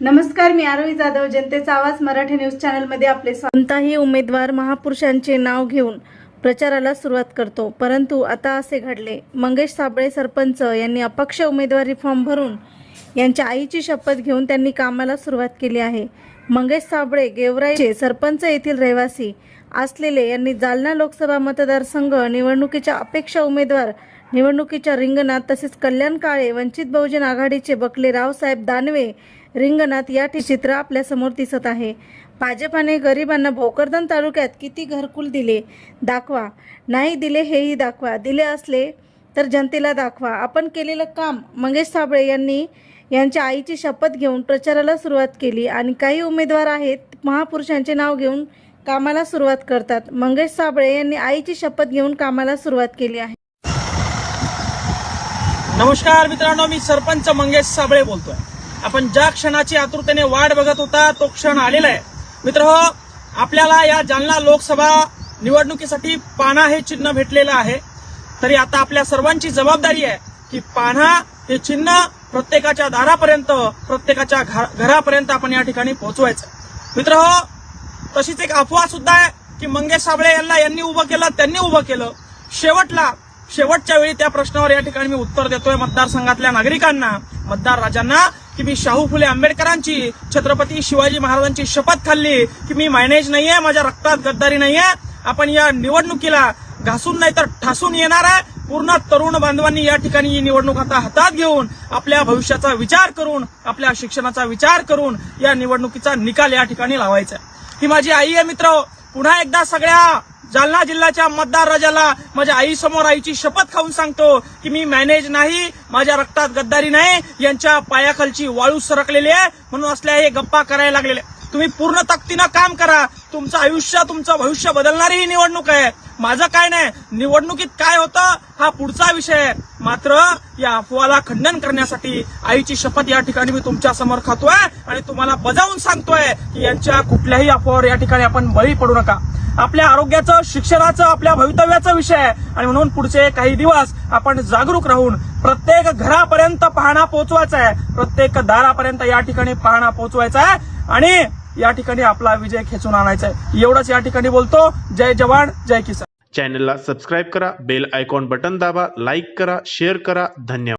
नमस्कार मी आरोही जाधव जनतेचा आवाज मराठी न्यूज चॅनलमध्ये आपले कोणताही उमेदवार महापुरुषांचे नाव घेऊन प्रचाराला सुरुवात करतो परंतु आता असे घडले. मंगेश साबळे सरपंच यांनी अपक्ष उमेदवारी फॉर्म भरून यांच्या आईची शपथ घेऊन त्यांनी कामाला सुरुवात केली आहे. मंगेश साबळे गेवराईचे सरपंच येथील रहिवासी असलेले यांनी जालना लोकसभा मतदारसंघ निवडणुकीच्या अपेक्षा उमेदवार निवडणुकीच्या रिंगणात तसेच कल्याण काळे वंचित बहुजन आघाडीचे बकले रावसाहेब दानवे रिंगणात या चित्र आपल्यासमोर दिसत आहे. भाजपाने गरिबांना भोकरदन तालुक्यात किती घरकुल दिले? दाखवा. नाही दिले हेही दाखवा. दिले असले तर जनतेला दाखवा. आपण केलेलं काम. मंगेश साबळे यांनी यांच्या आईची शपथ घेऊन प्रचाराला सुरुवात केली आणि काही उमेदवार आहेत महापुरुषांचे नाव घेऊन कामाला सुरुवात करतात. मंगेश साबळे यांनी आईची शपथ घेऊन कामाला सुरुवात केली आहे. नमस्कार मित्रांनो मी सरपंच मंगेश साबळे बोलतोय. आपण ज्या क्षणाची आतुरतेने वाट बघत होता तो क्षण आलेला आहे. मित्र हो आपल्याला या जालना लोकसभा निवडणुकीसाठी पाना हे चिन्ह भेटलेलं आहे. तरी आता आपल्या सर्वांची जबाबदारी आहे की पाना हे चिन्ह प्रत्येकाच्या दारापर्यंत प्रत्येकाच्या घरापर्यंत आपण या ठिकाणी पोहोचवायचं. मित्र हो तशीच एक अफवा सुद्धा आहे की मंगेश साबळे यांना यांनी उभं केलं त्यांनी उभं केलं. शेवटला शेवटच्या वेळी त्या प्रश्नावर या ठिकाणी मी उत्तर देतोय मतदारसंघातल्या नागरिकांना मतदार राजांना की मी शाहू फुले आंबेडकरांची छत्रपती शिवाजी महाराजांची शपथ खाल्ली की मी मायनेज नाहीये माझ्या रक्तात गद्दारी नाहीये आपण या निवडणुकीला घासून नाही तर ठासून येणार आहे. पूर्ण तरुण बांधवांनी या ठिकाणी ही निवडणूक आता हातात घेऊन आपल्या भविष्याचा विचार करून आपल्या शिक्षणाचा विचार करून या निवडणुकीचा निकाल या ठिकाणी लावायचा आहे. ही माझी आई आहे मित्र. पुन्हा एकदा सगळ्या जालना जिल्ह्याच्या मतदार राजाला माझ्या आई समोर आईची शपथ खाऊन सांगतो की मी मॅनेज नाही माझ्या रक्तात गद्दारी नाही यांच्या पायाखालची वाळू सरकलेली आहे म्हणून असल्या हे गप्पा करायला लागलेले. तुम्ही पूर्ण ताकदीनं काम करा. तुमचं आयुष्य तुमचं भविष्य बदलणारी ही निवडणूक आहे. माझं काय नाही निवडणुकीत काय होतं हा पुढचा विषय. आहे मात्र या अफवाला खंडन करण्यासाठी आईची शपथ या ठिकाणी मी तुमच्यासमोर खातोय आणि तुम्हाला बजावून सांगतोय की यांच्या कुठल्याही अफवावर या ठिकाणी आपण बळी पडू नका. आपल्या आरोग्याचं शिक्षणाचं आपल्या भवितव्याचा विषय. आहे आणि म्हणून पुढचे काही दिवस आपण जागरूक राहून प्रत्येक घरापर्यंत पाहणा पोहोचवायचा आहे. प्रत्येक दारापर्यंत या ठिकाणी पाहणा पोहोचवायचा आहे. आणि या ठिकाणी आपला विजय खेचून आणायचा आहे. एवढाच या ठिकाणी बोलतो. जय जवान जय किसान. चॅनलला सबस्क्राईब करा बेल आयकॉन बटन दाबा लाईक करा शेअर करा. धन्यवाद.